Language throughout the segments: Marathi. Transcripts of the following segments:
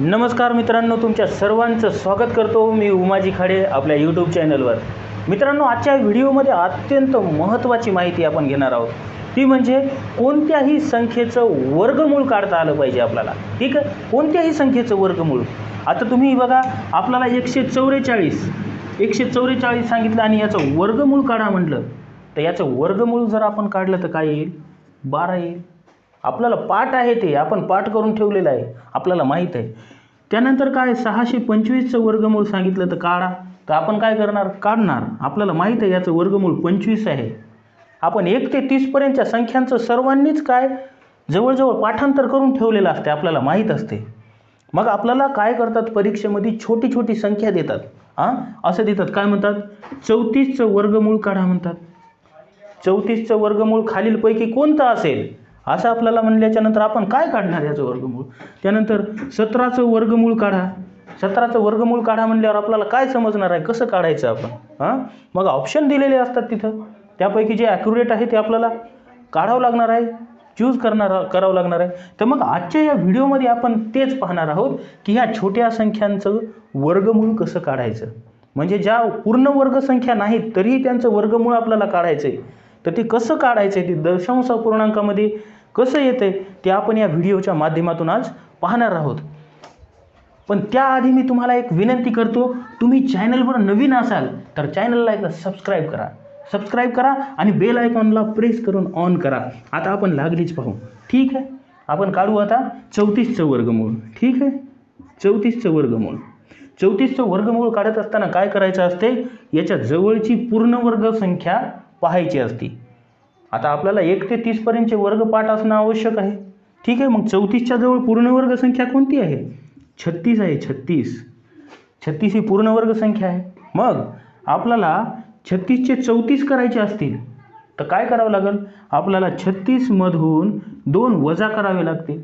नमस्कार मित्रांनो तुमच्या सर्वांचं स्वागत करतो मी उमाजी खाडे आपल्या यूट्यूब चॅनलवर मित्रांनो आजच्या व्हिडिओमध्ये अत्यंत महत्त्वाची माहिती आपण घेणार आहोत. ती म्हणजे कोणत्याही संख्येचं वर्गमूळ काढता आलं पाहिजे आपल्याला. ठीक आहे? कोणत्याही संख्येचं वर्गमूळ. आता तुम्ही बघा आपल्याला एकशे चौवेचाळीस एकशे चौवेचाळीस सांगितलं आणि याचं वर्गमूळ काढा म्हटलं. तर याचं वर्गमूळ जर आपण काढलं तर काय येईल? बारा येईल. आपल्याला पाठ आहे ते आपण पाठ करून ठेवलेलं आहे आपल्याला माहीत आहे. त्यानंतर काय सहाशे पंचवीसचं वर्गमूळ सांगितलं तर काढा. तर आपण काय करणार? काढणार. आपल्याला माहीत आहे याचं वर्गमूळ पंचवीस आहे. आपण एक ते तीसपर्यंतच्या संख्यांचं सर्वांनीच काय जवळजवळ पाठांतर करून ठेवलेलं असते आपल्याला माहीत असते. मग आपल्याला काय करतात? परीक्षेमध्ये छोटी छोटी संख्या देतात. हां असं देतात. काय म्हणतात? चौतीसचं वर्गमूळ काढा म्हणतात. चौतीसचं वर्गमूळ खालीलपैकी कोणतं असेल? असं आपल्याला म्हणल्याच्यानंतर आपण काय काढणार याचं वर्गमूळ? त्यानंतर सतराचं वर्गमूळ काढा. सतराचं वर्गमूळ काढा म्हणल्यावर आपल्याला काय समजणार आहे? कसं काढायचं आपण? हां? मग ऑप्शन दिलेले असतात तिथं. त्यापैकी जे ॲक्युरेट आहे ते आपल्याला काढावं लागणार आहे चूज करणार करावं लागणार आहे. तर मग आजच्या या व्हिडिओमध्ये आपण तेच पाहणार आहोत की ह्या छोट्या संख्यांचं वर्गमूळ कसं काढायचं. म्हणजे ज्या पूर्ण वर्गसंख्या नाहीत तरीही त्यांचं वर्गमूळ आपल्याला काढायचं आहे तर ते कसं काढायचं आहे ते दशांश पूर्णांकामध्ये कसं येतं आहे ते आपण या व्हिडिओच्या माध्यमातून आज पाहणार आहोत. पण त्याआधी मी तुम्हाला एक विनंती करतो तुम्ही चॅनलवर नवीन असाल तर चॅनलला एकदा सबस्क्राईब करा. सबस्क्राईब करा आणि बेल आयकॉनला प्रेस करून ऑन करा. आता आपण लागलीच पाहू. ठीक आहे? आपण काढू आता चौतीसचं वर्गमूळ. ठीक आहे? चौतीसचं वर्गमूळ. चौतीसचं वर्गमूळ काढत असताना काय करायचं असते? याच्या जवळची पूर्ण वर्गसंख्या पाहायची असते. आता आपल्याला एक ते तीसपर्यंतचे वर्ग पाठ असणं आवश्यक आहे. ठीक आहे मग चौतीसच्या जवळ पूर्ण वर्गसंख्या कोणती आहे? छत्तीस आहे छत्तीस. छत्तीस ही पूर्ण वर्गसंख्या आहे. मग आपल्याला छत्तीसचे चौतीस करायचे असतील तर काय करावं लागेल? आपल्याला छत्तीसमधून दोन वजा करावे लागतील.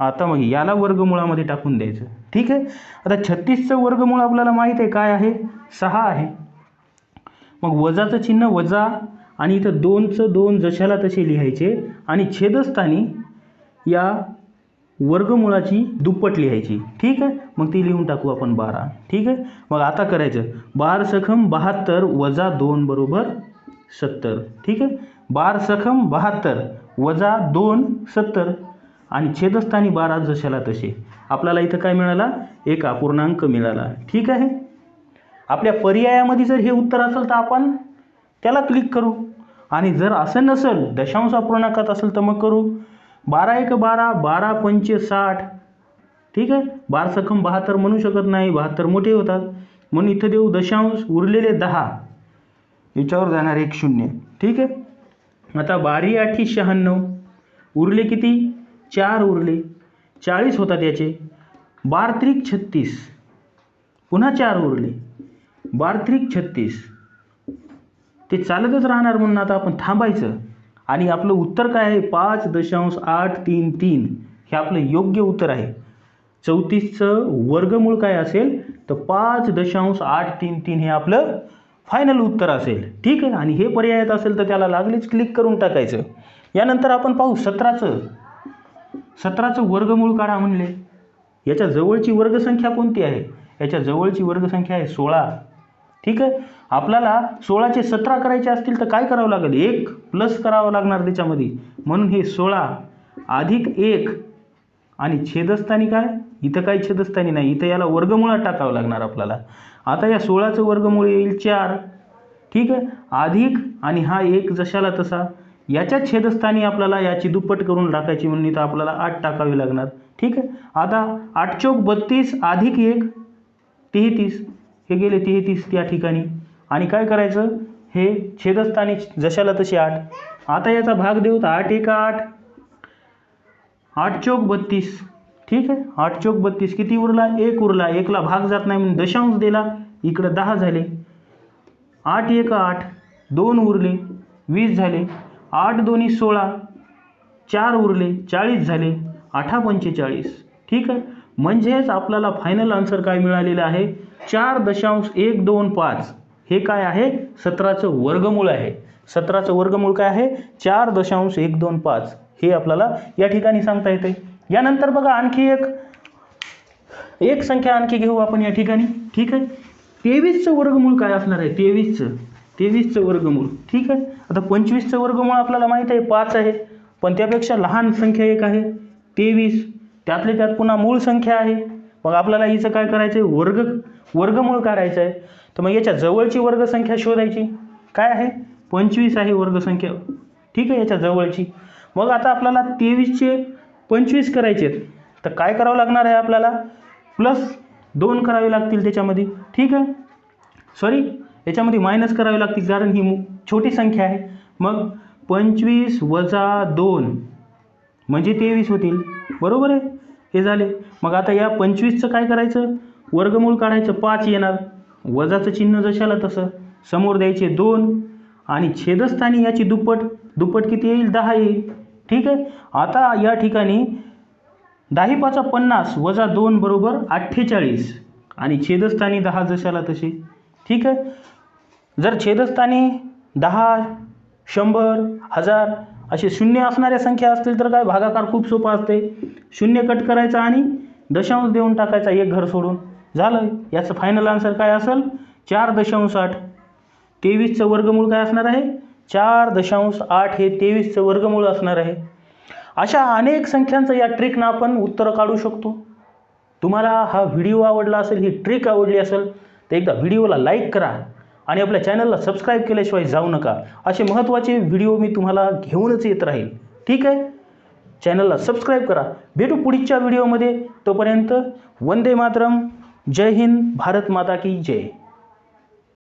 आता मग याला वर्गमुळामध्ये टाकून द्यायचं. ठीक आहे? आता छत्तीसचं वर्गमूळ आपल्याला माहीत आहे काय आहे? सहा आहे. मग वजाचं चिन्ह वजा आणि इथं दोनचं दोन जशाला तसे लिहायचे आणि छेदस्थानी या वर्गमुळाची दुप्पट लिहायची. ठीक आहे? मग ती लिहून टाकू आपण बारा. ठीक आहे? मग आता करायचं. बार सखम बहात्तर वजा दोन बरोबर सत्तर. ठीक आहे? बार सखम बहात्तर वजा दोन सत्तर. आणि छेदस्थानी बारा जशाला तसे. आपल्याला इथं काय मिळाला? एक अपूर्णांक मिळाला. ठीक आहे? आपल्या पर्यायामध्ये जर हे उत्तर असेल तर आपण त्याला क्लिक करू. आणि जर असं नसेल दशांश अपूर्णांकात असेल तर मग करू. बारा एक बारा बारा पंचे साठ. ठीक आहे? बार सखम बहात्तर म्हणू शकत नाही बहात्तर मोठे होतात. म्हणून इथं देऊ दशांश उरलेले दहा. याच्यावर जाणार एक शून्य. ठीक आहे? आता बारी आठी शहाण्णव. उरले किती? चार उरले. चाळीस होतात याचे. बार त्रिक छत्तीस. पुन्हा चार उरले. बार त्रिक छत्तीस. ते चालतच राहणार म्हणून आता आपण थांबायचं. आणि आपलं उत्तर काय आहे? पाच दशांश आठ तीन तीन. हे आपलं योग्य उत्तर आहे. चौतीसचं वर्गमूळ काय असेल? तर पाच दशांश आठ तीन तीन हे आपलं फायनल उत्तर असेल. ठीक आहे? आणि हे पर्यायात असेल तर त्याला लागलीच क्लिक करून टाकायचं. यानंतर आपण पाहू सतराचं. सतराचं वर्गमूळ काढा म्हणले. याच्या जवळची वर्गसंख्या कोणती आहे? याच्या जवळची वर्गसंख्या आहे सोळा. ठीक आहे? आपल्याला सोळाचे सतरा करायचे असतील तर काय करावं लागेल? एक प्लस करावं लागणार त्याच्यामध्ये. म्हणून हे सोळा अधिक एक आणि छेदस्थानी काय? इथं काही छेदस्थानी नाही. इथं याला वर्गमुळात टाकावं लागणार आपल्याला. आता या सोळाचं वर्गमूळ येईल चार. ठीक आहे? अधिक आणि हा एक जशाला तसा. याच्या छेदस्थानी आपल्याला याची दुप्पट करून टाकायची म्हणून इथं आपल्याला आठ टाकावी लागणार. ठीक आहे? आता आठ चौक बत्तीस अधिक एक तेहतीस. हे गेले तेहतीस त्या ठिकाणी. आणि काय करायचं? हे छेदस्थानी जशाला तशी आठ. आता याचा भाग देऊ तर आठ एक आठ. आठ चौक बत्तीस. ठीक आहे? आठ चौक बत्तीस. किती उरला? एक उरला. एकला भाग जात नाही म्हणून दशांश दिला. इकडं दहा झाले. आठ एक आठ. दोन उरले. वीस झाले. आठ दोन्ही सोळा. चार उरले. चाळीस झाले. आठा पंचेचाळीस. ठीक आहे? म्हणजेच आपल्याला फायनल आन्सर काय मिळालेलं आहे? चार दशांश एक दोन पाच. हे काय आहे? सतराचं वर्गमूळ आहे. सतराचं वर्गमूळ काय आहे? चार दशांश एक दोन पाच. हे आपल्याला या ठिकाणी सांगता येते. यानंतर बघा आणखी एक. एक संख्या आणखी घेऊ आपण या ठिकाणी. ठीक आहे? तेवीसचं वर्गमूळ काय असणार आहे? तेवीसचं. तेवीसचं वर्गमूळ. ठीक आहे? आता पंचवीसचं वर्गमूळ आपल्याला माहीत आहे पाच आहे. पण त्यापेक्षा लहान संख्या एक आहे. तेवीस. त्यातले त्यात पुन्हा मूळ संख्या आहे. मग आपल्याला हिचं काय करायचं आहे वर्ग वर्गमूळ काढायचं आहे तर मग याच्या जवळची वर्गसंख्या शोधायची. काय आहे? पंचवीस आहे वर्गसंख्या. ठीक आहे याच्या जवळची. मग आता आपल्याला तेवीसचे पंचवीस करायचे आहेत. तर काय करावं लागणार आहे आपल्याला? प्लस दोन करावे लागतील त्याच्यामध्ये. ठीक आहे? सॉरी याच्यामध्ये मायनस करावे लागतील कारण ही छोटी संख्या आहे. मग पंचवीस वजा दोन म्हणजे तेवीस होतील. बरोबर आहे? हे झाले. मग आता या पंचवीसचं काय करायचं? वर्गमूळ काढायचं पाच येणार. वजाचं चिन्ह जशाला तसं. समोर द्यायचे दोन. आणि छेदस्थानी याची दुप्पट. दुप्पट किती येईल? दहा येईल. ठीक आहे? आता या ठिकाणी दहा पाचा पन्नास वजा दोन बरोबर अठ्ठेचाळीस. आणि छेदस्थानी दहा जशाला तसे ठीक आहे? जर छेदस्थानी दहा शंभर हजार असे शून्य असणाऱ्या संख्या असतील तर काय? भागाकार खूप सोपा असते शून्य कट करायचा आणि दशांश देऊन टाकायचा एक घर सोडून. झालं याचं फायनल आन्सर काय असेल? चार दशांश आठ. तेवीसचं वर्गमूळ काय असणार आहे? चार दशांश आठ हे तेवीसचं वर्गमूळ असणार आहे. अशा अनेक संख्यांचं या ट्रिकनं आपण उत्तरं काढू शकतो. तुम्हाला हा व्हिडिओ आवडला असेल ही ट्रिक आवडली असेल तर एकदा व्हिडिओला लाईक करा. आणि आपल्या चॅनलला सबस्क्राईब केल्याशिवाय जाऊ नका. असे महत्त्वाचे व्हिडिओ मी तुम्हाला घेऊनच येत राहील. ठीक आहे? चॅनलला सबस्क्राईब करा. भेटू पुढच्या व्हिडिओमध्ये तोपर्यंत वंदे मातरम. जय हिंद. भारत माता की जय.